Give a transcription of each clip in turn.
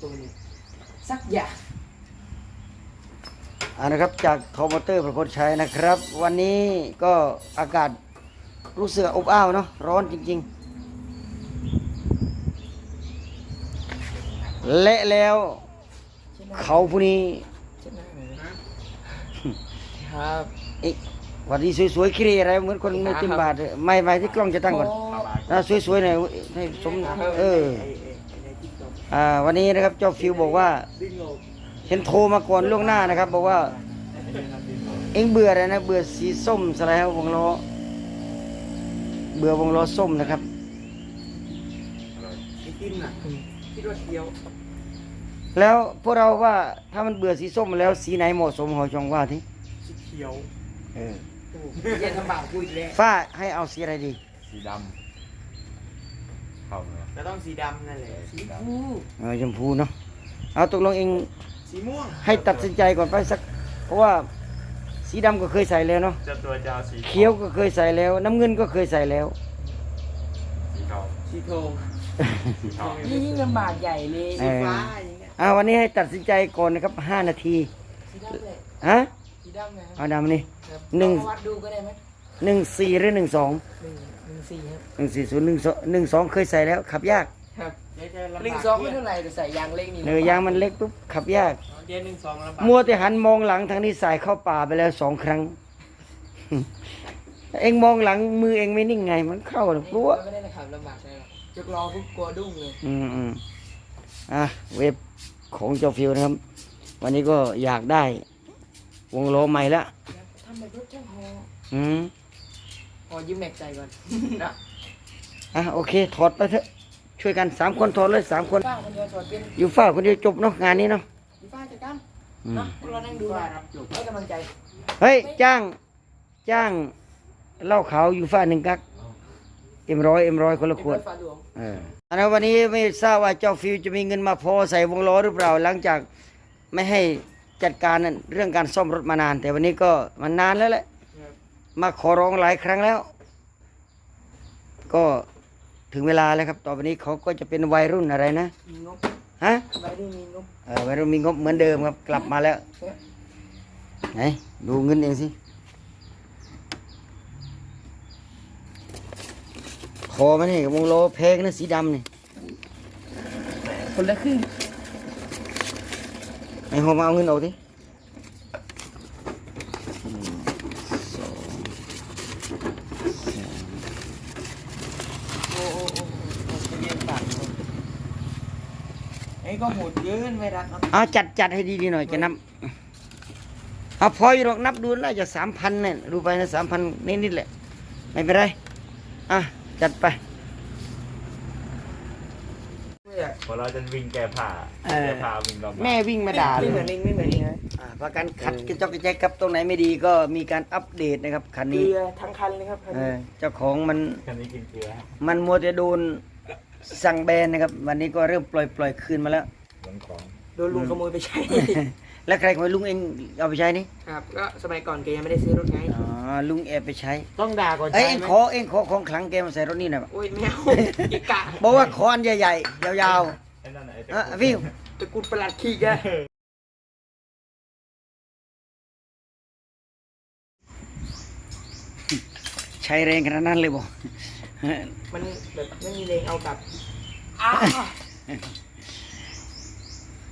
ตัวนี้สักอย่างอ่านะครับจากโทมอเตอร์ประพลชัยนะครับ วันนี้ก็อากาศรู้สึกอบอ้าวเนาะร้อนจริง ๆ และแล้วใช่ไหมเขาผู้นี้ใช่ไหมครับเอ๊ะวันนี้สวยๆคิรีอะไรเหมือนคนไม่เต็มบาทเลยไม่ไม่ที่กล้องจะตั้งก่อนโอ่าสวยๆหน่อยให้สมเออไไไอ้ติ๊กต็อกอ่าวันนี้นะครับเจ้าฟิวบอกว่าดิ้งโลกเห็นโทรมาก่อนล่วงหน้านะครับ บอกว่า เอ็งเบื่ออะไรนะ เบื่อสีส้มสไลด์วงล้อเบื่อวงล้อส้มนะครับไอ้ติ้นอะคิดว่าเดียวแล้วพวกเราว่าถ้ามันเบื่อสีส้มแล้วสีไหนเหมาะสมหอยจองว่าทีสีเขียวเออโอ้โหเย็นลำบากกูอีกแล้วฝ้าให้เอาสีอะไรดี สีดำเข้าเลย ก็ต้องสีดำนั่นแหละสีฟูเออชมพูเนาะเอาตกลงเองสีม่วงให้ตัดสินใจก่อนไปสัก เพราะว่าสีดำก็เคยใส่แล้วเนาะเจ้าตัวจะเอาสีเขียวก็เคยใส่แล้ว น้ำเงินก็เคยใส่แล้ว สีทองสีทองสีทองยิ่งลำบากใหญ่เลยเอสีอฟ้าอย่างเงี้ยอ่าวันนี้ให้ตัดสินใจก่อนนะครับห้านาทีสีดำเลยฮะสีดำไหมคเอารับดำนี่ครับหนึ่งเอาวัดดูก็ได้ไหมหนึ่งสี่หรือหนึ่งสองหนึ่งหนึ่ง สี่ครับหนึ่งสี่ศูนย์หนึ่งสองหนึ่งสองเคยใส่แล้วขับยากครับหนึ่งสองไม่เท่าไหร่แต่ใส่ยางเล็กนี่เนื้อยางมันเล็กปุ๊บขับยากเย็นหนึ่งสองลำบากมัวแต่หันมองหลังทางนี้สายเข้าป่าไปแล้วสองครั้ง เอ็งมองหลังมือเอ็งไม่นิ่งไง มันเข้าหรอกกลัวไม่ได้นะครับลำบากใช่หรอกจะรอปุ๊บกลัวดุ้งเลยอืมอืมอะเว็บของเจ้าฟิวนะครับ วันนี้ก็อยากได้ วงล้อใหม่ละทำแบบรถช่างฮออืม พอยืมแม็กใจก่อนนะอะโอเค ถอดไปเถอะ ช่วยกันสามคนถอดเลยสามคนฟ้าคนเดียวถอดเป็นอยู่ฝ้าคนเดียวจบเนาะงานนี้เนาะพี่ฟ้าจัดการอืมนะพวกเรานั่งดูนะให้กำลังใจเฮ้ย จ้าง จ้างเหล้าขาวอยู่ฝ้าหนึ่งกักเอ็มร้อยเอ็มร้อยคนละขวดฟ้าดวงเอออันนั้นวันนี้ไม่ทราบว่าเจ้าฟิวจะมีเงินมาพอใส่วงล้อหรือเปล่า หลังจากไม่ให้จัดการนั่นเรื่องการซ่อมรถมานาน แต่วันนี้ก็มันนานแล้วแหละ มาขอร้องหลายครั้งแล้ว ก็ถึงเวลาแล้วครับ ต่อไปนี้เขาก็จะเป็นวัยรุ่นอะไรนะมีงบฮะใบนี้มีงบเออวัยรุ่นมีงบเหมือนเดิมครับ กลับมาแล้ว ไหน ดูเงินเองสิ คอมันนี่วงล้อแพงนะสีดำนี่คนละครึ่งไอ้หัวมาเอาเงินออกดิ โอ้โอ้โอ้โอ้จะเรียนปาก ไอ้ก็โหดเกินไม่รักเนาะเอาจัดจัดให้ดีๆหน่อยจะนับเอาพออยู่หรอกนับดูน่าจะสามพันเนี่ยดูไปนะสามพันนิดๆแหละ ไม่เป็นไร อะ จัดไปพอเราจะวิ่งแก้ผ้าเออแก้ผ้าวิ่งลำบากแม่วิ่งมาด่าเลไม่ยเหมือนเองไม่เหมือนเองนะอ่าประกันขัดกระจกกระแจกครับตรงไหนไม่ดีก็มีการอัปเดตนะครับคันเกนี้ลือทั้งคันเลยครับคันเอนี้อเจ้าของมันคันนี้กินเกลือมันมัวแต่โดน สั่งแบนนะครับ วันนี้ก็เริ่มปล่อยปล่อยคืนมาแล้วหลงของโดนลุงขโมยไปใช้ แล้วใครขโมยลุงเองเอาไปใช้นี่ครับก็สมัยก่อนแกยังไม่ได้ซื้อรถไงอ๋อลุงแอบไปใช้ต้องด่าก่อนเอ้ยใช่เอ็งไหมขอเอ็งขอของขลังแกมาใส่รถนี่หน่อยปะโอ้ยแมวกิกะบอกว่าขออันใหญ่ๆยาวไอ้นั่นน่ะไอ้ๆตะอะกรุดวิวตระกูลประหลัดขี้แกใช้แรงขนาดนั้นเลยบอก มันแบบไม่มีแรงเอากลับอ้า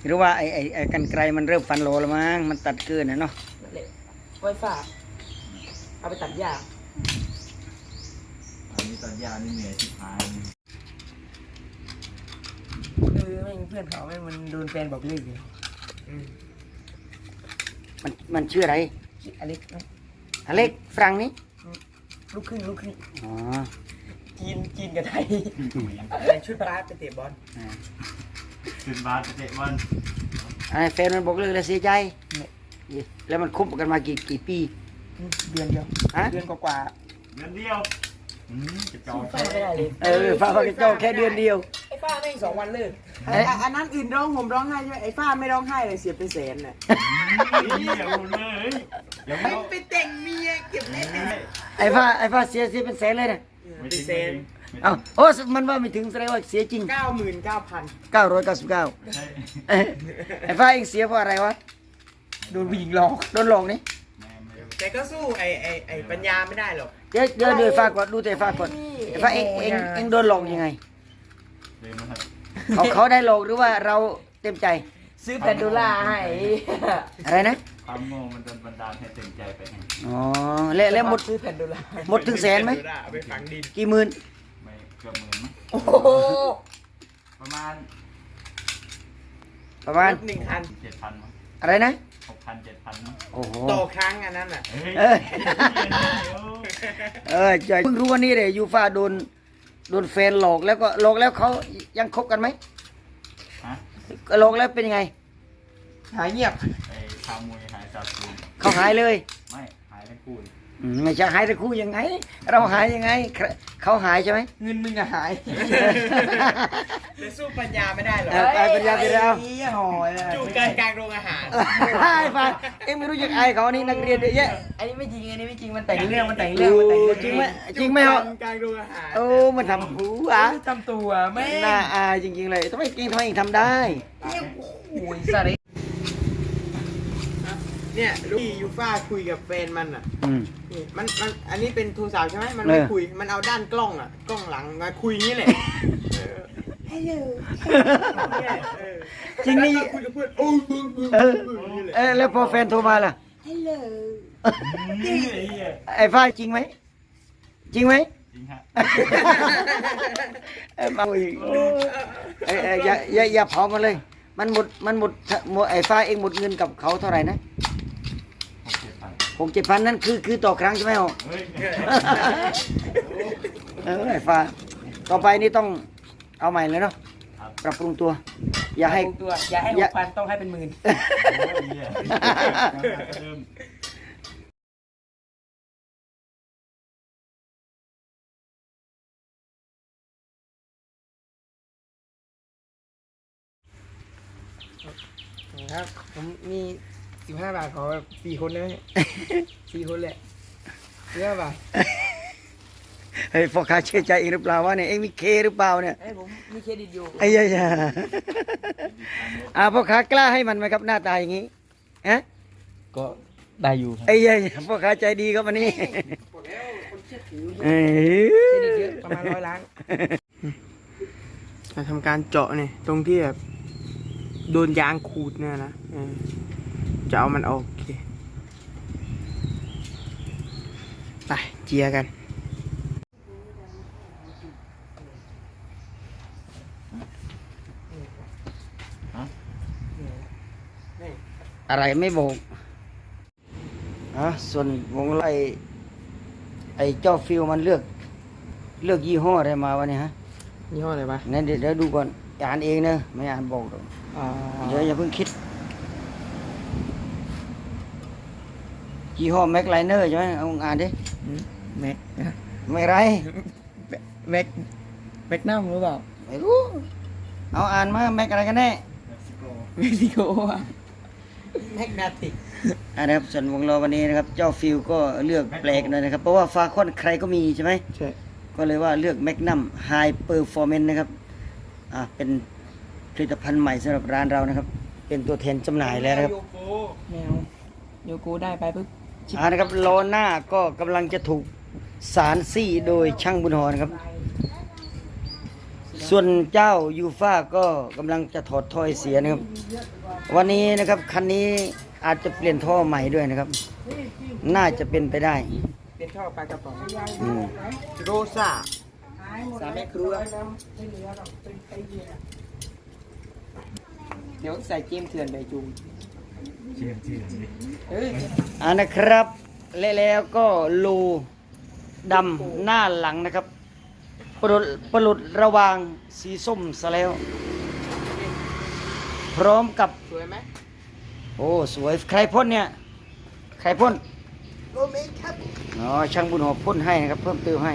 หรือว่าไอ้ไอ้ไอ้กันไกลมันเริ่มฟันโลแล้วมั้งมันตัดเกินนะเนาะนั่นแหละไว้ฝากเอาไปตัดหญ้าอันนี้ตอนยานี่เหนื่อยชิบหายเออแม่งเพื่อนเขาแม่งมันโดนแฟนบอกเลิกเลยอืมมันมันชื่ออะไรอเล็กนะอเล็กฝรั่งนี่ลูกครึ่งลูกครึ่งอ๋อ จีนจีนกับไทยแต่งชุดปลาไปเตะบอลขึ้นบาสเตะบอลไอ้แฟนมันบอกเลิกแล้วเสียใจ แล้วมันคบกันมากี่กี่ปี เดือนเดียวฮะ เดือนกว่าเงินเดียวอืมจะจๆองฟ้าไม่ได้เลยเออฟ้าพากระเจ้าแค่เดือนเดียว ไอ้ฟ้าแม่งสองวันเลิกเอ๊ะอันนั้นอื่นร้องผมร้องไห้ใช่ไหมไอ้ฟ้าไม่ร้องไห้เลยเสียเป็นแสนน่ะนี่อย่าพูดเลยอย่ามัพูนดไปแต่งเมียเก็บเล็กไอ้ฟ้าไอ้ฟ้าเสียเสียเป็นแสนเลยนะ ไม่เป็นจริงแสนเอาโอ้มันว่าไม่ถึงแสดงว่าเสียจริง เก้าหมื่นเก้าพัน999 ใช่เอ้ยไอ้ฟ้าเองเสียเพราะอะไรวะ โดนผู้หญิงหลอก โดนหลอกนี่ไม่ไม่ แต่ก็สู้ไอ้ไอ้ไอ้ปัญญาไม่ได้หรอก เดี๋ยวเดี๋ยวดูไอ้ฟ้าก่อนดูแต่ไอ้ฟ้าก่อนไอ้ฟ้าเองเองเองโดนหลอกยังไงเลยมาครับ เขาเขาได้หลอกหรือว่าเราเต็มใจ ซื้อแพนโดล่าให้ อะไรนะ ความโง่มันโดนบันดาลให้เต็มใจไปให้อ๋อ แล้วแล้วหมดซื้อแพนโดล่าหมดถึงแสนไหม เอาไปฝังดินกี่หมื่น ไม่เกือบหมื่นมั้งโอ้โหประมาณประมาณ หนึ่งคันเจ็ดพันมั้งอะไรนะ หกพันเจ็ดพันมั้งโอ้โห ต่อครั้งอันนั้นอะ เฮ้ยเอ้ย เอ้ยเออใจเพิ่งรู้วันนี้เลยยูฟ่าโดน โดนแฟนหลอกแล้วก็หลอกแล้วเขายังคบกันไหมฮะห ลอกแล้วเป็นยังไง หายเงียบไอ้ชาวมวยหายจากคูนเขาหายเลย ไม่หายทั้งคู่เลยอืม ไม่ใช่หายแต่คู่ยังไง เราหายยังไงเขาเขาหายใช่ไหมเงินมึงอะหายแต่สู้ปัญญาไม่ได้หรอกเออไปปัญญาไปแล้วไอ้เหี้ยหอยอะจูกันกลางโรงอาหารไอ้ฟ้าเอ็งไม่รู้จักไอ้เขานี่นักเรียนเยอะแยะอันนี้ไม่จริงอันนี้ไม่จริงมันแต่งเรื่องมันแต่งเรื่องมันแต่งเรื่องจริงไหมจริงไหมเหรอจูกันกลางโรงอาหารโอ้มันทำหูอะทำตัวแม่งน่าอายจริงๆเลยทำไมเก่งทำไมเองทำได้เนี่ยโอ้ยสาริ เนี่ยลูกที่ยูฟ่าคุยกับแฟนมันอะอืม นี่มันมันอันนี้เป็นโทรศัพท์ใช่ไหมมันไม่เออ คุยมันเอาด้านกล้องอะกล้องหลังมาคุยอย่างนี้แหละฮัลโหลเออจริงนี่ แล้วก็คุยกับเพื่อนโอ้ยบึ้งบึ้งเออบึ้งอย่างนี้แหละเออแล้วพอแฟนโทรมาล่ะไอ้เหี้ยไอ้ฟ้าจริงไหม จริงไหมจริงฮะเอ้ยมาอีกเอ้ยเอ้ยอย่าอย่าอย่าเผามันเลย มันหมดมันหมดหมดไอ้ฟ้าเองหมดเงินกับเขาเท่าไหร่นะหกเจ็ดพัน หกเจ็ดพันนั่นคือคือต่อครั้งใช่ไหมอ๋อเฮ้ยเออไอ้ฟ้าต่อไปนี่ต้องเอาใหม่เลยเนาะครับปรับปรุงตัว อย่าให้ตัวอย่าให้อหย่ากพันต้องให้เป็นหมื่นโอ้ยเหี้ยเริ่มครับผมมี สิบห้าบาทขอแบบสี่คนได้ไหมสี่คนแหละสิบห้าบาทเฮ้ยพ่อค้าเชื่อใจเองหรือเปล่าว่าเนี่ยเองมีเคหรือเปล่าเนี่ยเอ้ยผมมีเครดิตอยู่ไอ้ยายาอ่าพ่อค้ากล้าให้มันไหมครับหน้าตาอย่างนี้ฮะก็ได้อยู่ครับไอ้ยายาพ่อค้าใจดีครับวันนี้หมดแล้วคนเชื่อถือเอ้ยเครดิตเยอะประมาณร้อยล้านมาทำการเจาะเนี่ยตรงที่แบบโดนยางขูดเนี่ยนะเออ จะเอามันออกโอเคไปเจียกันอะไรไม่บอกอะส่วนวงไล่ไอ้เจ้าฟิลมันเลือก เลือกยี่ห้ออะไรมาวะเนี่ยฮะ ยี่ห้ออะไรปะงั้นเดี๋ยวเดี๋ยวดูก่อน อ่านเองเนอะไม่อ่านบอกหรอกอ่าเดี๋ยวอย่าเพิ่งคิด ยี่ห้อแม็กไลเนอร์ใช่ไหมเอาอ่านดิแม็กไม่ไรแม็กแม็กนัมหรือเปล่าไม่รู้ เอาอ่านมาแม็กอะไรกันแน่เม็กซิโกอะแม็กนาติกอ่านะครับส่วนวงเราวันนี้นะครับ เจ้าฟิลก็เลือกแปลกหน่อยนะครับ เพราะว่าฟาคอนใครก็มีใช่ไหมใช่ก็เลยว่าเลือกแมกนัมไฮเปอร์ฟอร์ n มนนะครับอ่าเป็นผลิตภัณฑ์ใหม่สำหรับร้านเรานะครับ เป็นตัวแทนจำหน่ายแล้วนะครับโยโกแมวโยโกได้ไปปุ๊บ อ่านะครับล้อหน้าก็กำลังจะถูกสารซี่โดยช่างบุญหอนะครับ ส่วนเจ้ายูฟ่าก็กำลังจะถอดถ้อยเสียนะครับ วันนี้นะครับคันนี้อาจจะเปลี่ยนท่อใหม่ด้วยนะครับ น่าจะเป็นไปได้เป็นท่อปลากระป๋องอืมโรซาสามแม่ครัวเดี๋ยวใส่เจมเถื่อนไปจูงเชื่ อชื่อดิเฮ้ยอ่านะครับและแล้วก็รูดำหน้าหลังนะครับปลุดปลุดระหวางสีส้มซะแล้ว พร้อมกับสวยไหมโอ้สวยใครพ่นเนี่ยใครพ่นโรเมคครับอ๋อช่างบุญหอพ่นให้นะครับ เพิ่มเติมให้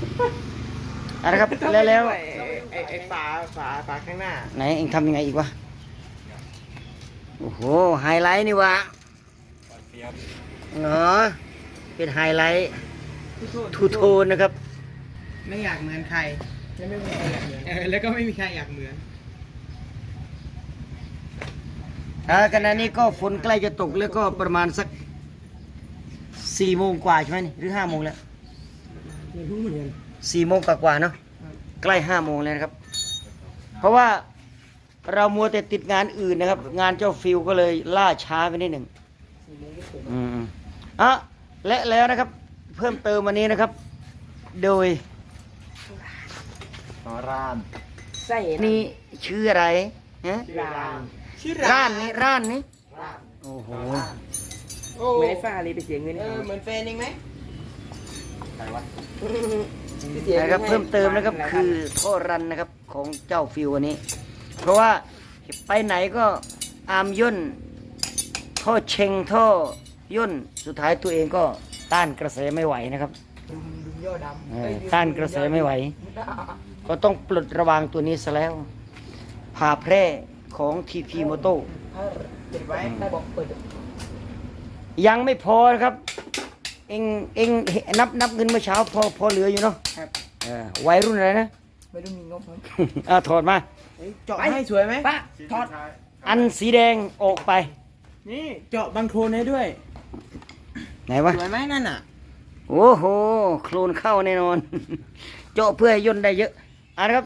อ่านะครับแล้วแล้วไอ้ไอ้ไอ้ฝาฝาฝาข้างหน้า ไหนเองทำยังไงอีกวะ โอ้โห ไฮไลท์นี่วะเนาะเป็นไฮไลท์ทูโทนนะครับ ไม่อยากเหมือนใครเออแล้วก็ไม่มีใครอยากเหมือนอ่าขณะนี้ก็ฝนใกล้จะตกแล้วก็ประมาณสักสี่โมงกว่าใช่ไหมนี่หรือห้าโมงแล้วไม่รู้เหมือนกันสี่โมงกว่าๆเนาะใกล้ห้าโมงแล้วนะครับ เพราะว่า เรามัวแต่ติดงานอื่นนะครับ งานเจ้าฟิวก็เลยล่าช้าไปนิดหนึ่งอืมอะและแล้วนะครับ เพิ่มเติมวันนี้นะครับ โดยอ๋อร้านใส่นี่ชื่ออะไรฮะร้านชื่อร้านนี้ร้านนี้โอ้โหไม่ได้ฟ้าเลยไปเสียเงินเออเหมือนแฟนเองไหมใครวะนะครับเพิ่มเติมนะครับ คือท่อรันนะครับของเจ้าฟิววันนี้ เพราะว่าไปไหนก็อามย่นท่อเชงท่อย่นสุดท้ายตัวเองก็ต้านกระแสไม่ไหวนะครับดุมดุมย่อดเอำอเอ้ยต้านกระแสไม่ไหว ก็ต้องปลดระวางตัวนี้ซะแล้วผ่าแพร่ของทีพีโมโตเก็บไว้ได้บอกเปิดยังไม่พอนะครับ เองเองนับนับเงินเมื่อเช้าพอพอเหลืออยู่เนาะครับเออวัยรุ่นอะไรนะ ไม่ต้องมีงบครับอ่าถอดมา เอ้ยเจาะให้สวยไหมปะทอด อันสีแดงออกไป นี่เจาะบังโคลนให้ด้วย ไหนวะ สวยไหมนั่นอะ โอ้โห โคลนเข้าแน่นอน เจาะเพื่อให้ย่นได้เยอะอ่านะครับ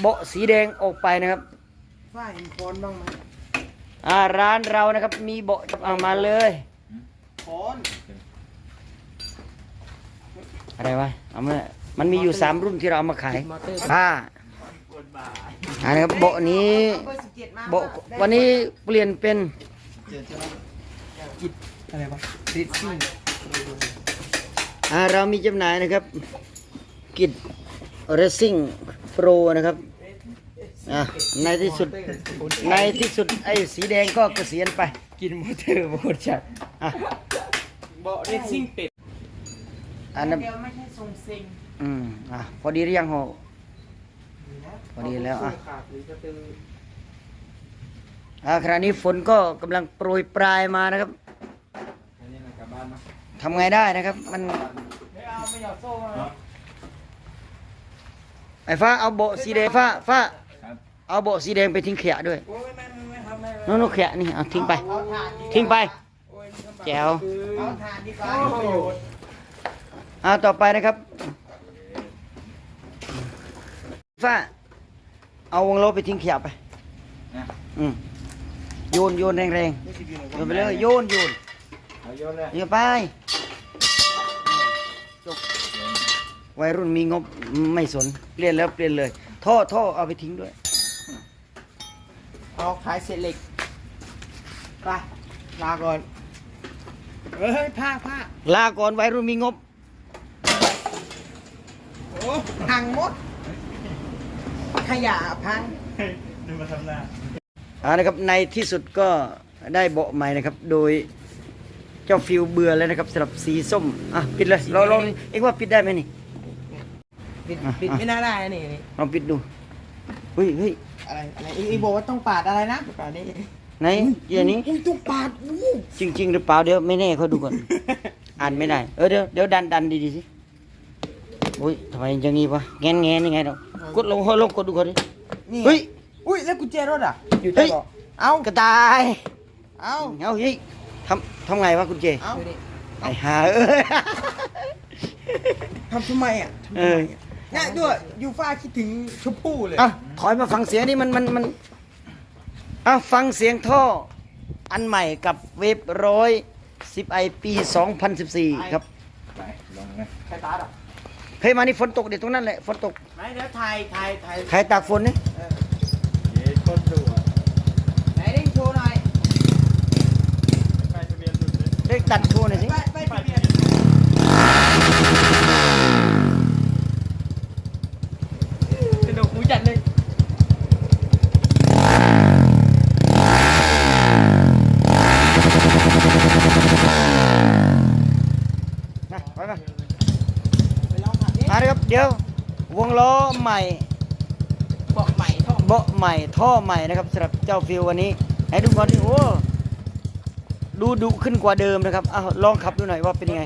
เบาะสีแดงออกไปนะครับฝ้าเห็นคอนบ้างไหมอ่าร้านเรานะครับมีเบาะเอามาเลยคอนอะไรวะ เอามา มันมีอยู่สามรุ่นที่เราเอามาขายมอเตอร์ผ้าอ่านะครับเบาะนี้เบอร์สิบเจ็ดมาเบาะวันนี้เปลี่ยนเป็นกิดอะไรวะริซซิ่งอ่าเรามีจำหน่ายนะครับกิจเรซิ่งโปรนะครับอ่าในที่สุดในที่สุดไอ้สีแดงก็เกษียณไป กินมอเตอร์โบดจัดอะเบาะริซซิ่งเป็ดอันนั้นเดียวไม่ใช่ทรงเซ็ง อืมอะพอดีหรือยังโหพอดีแล้วอะ ขาดหรือกระตืออ่าขณะนี้ฝนก็กำลังโปรยปลายมานะครับอันนี้นะกลับบ้านนะทำไงได้นะครับ มันไม่เอาไม่อยากโซ่มาไอ้ฟ้าเอาเบะสีแดงฟ้าฟ้าครับเอาเบะสีแดงไปทิ้งขยะด้วยโอ้ยไม่ไม่ไม่ครับไม่ไม่โน่นโน่นขยะนี่เอาทิ้งไป เอาถ่านดีกว่าทิ้งไป โอ้ยนี่ลำบากแจ๋ว เอาถ่านดีกว่า อ่าต่อไปนะครับ ฟ้าเอาวงล้อไปทิ้งขยะไปนะอืมโยนโยนแรงๆโยนไปเลยโยนโยนเอาโยนเลยโยนไปจบวัยรุ่นมีงบไม่สนเปลี่ยนแล้วเปลี่ยนเลย ท่อท่อเอาไปทิ้งด้วย เอาขายเศษเหล็กไปลาก่อนเฮ้ยผ้าผ้าลาก่อนวัยรุ่นมีงบโอ้พังหมด ขยะพังดูมาทำหน้าอ่านะครับในที่สุดก็ได้เบาะใหม่นะครับ โดยเจ้าฟิวเบื่อแล้วนะครับสำหรับสีส้มอะปิดเลยเราลองเอ็งว่าปิดได้ไหมนี่ปิดอะปิดอะไม่น่าได้นะนี่นี่ลองปิดดูเฮ้ยเฮ้ยอะไรอะไรอีอีบอกว่าต้องปาดอะไรนะปาดนี่ไหนอย่างนี้อุ้ยต้องปาดอู้จริงๆหรือเปล่าเดี๋ยวไม่แน่เขาดูก่อนอ่านไม่ได้เออเดี๋ยวเดี๋ยวดันดันดีๆสิอุ้ยทำไมอย่างงี้วะแงนแงนยังไงเรา กดลงเฮ้ยลงกดดูก่อนดินี่เฮ้ยอุ้ยแล้วกุญแจรถอะอยู่เฮ้ใต้ยเบาะเอ้ากระต่ายเอ้าเอาเฮ้ยทำทำไงวะคุณเจเอ้าไอ้ห่าเอ้ยทำทำไมอะทำทำเอไมออะเนี่ยด้วยยูฟ่าคิดถึงชมพู่เลยอะถอยมาฟังเสียงนี่มันมันมันอะฟังเสียงท่ออันใหม่กับเวฟร้อยสิบไอปี2014ครับไปลงนะใครตาดอะ เฮ้ยมานี่ฝนตกเดี๋ยวตรงนั้นแหละฝนตกไหนเดี๋ยวถ่ายถ่ายถ่ายใครตากฝนนี่เออเย้คนดูอะไหนเด้งโชว์หน่อยไปทะเบียนสุดเลยได้ตัดโชว์หน่อยสิ ไปไปทะเบียนสนุกหูจัดเลย นะไปมา ไปลองขับดิ อะนะครับเดี๋ยว วงล้อใหม่ เบาะใหม่ท่อ เบาะ ใหม่ท่อใหม่นะครับสำหรับเจ้าฟิววันนี้ให้ดูก่อนดิโอ้ดูดุขึ้นกว่าเดิมนะครับอ้าวลองขับดูหน่อยว่าเป็นยังไง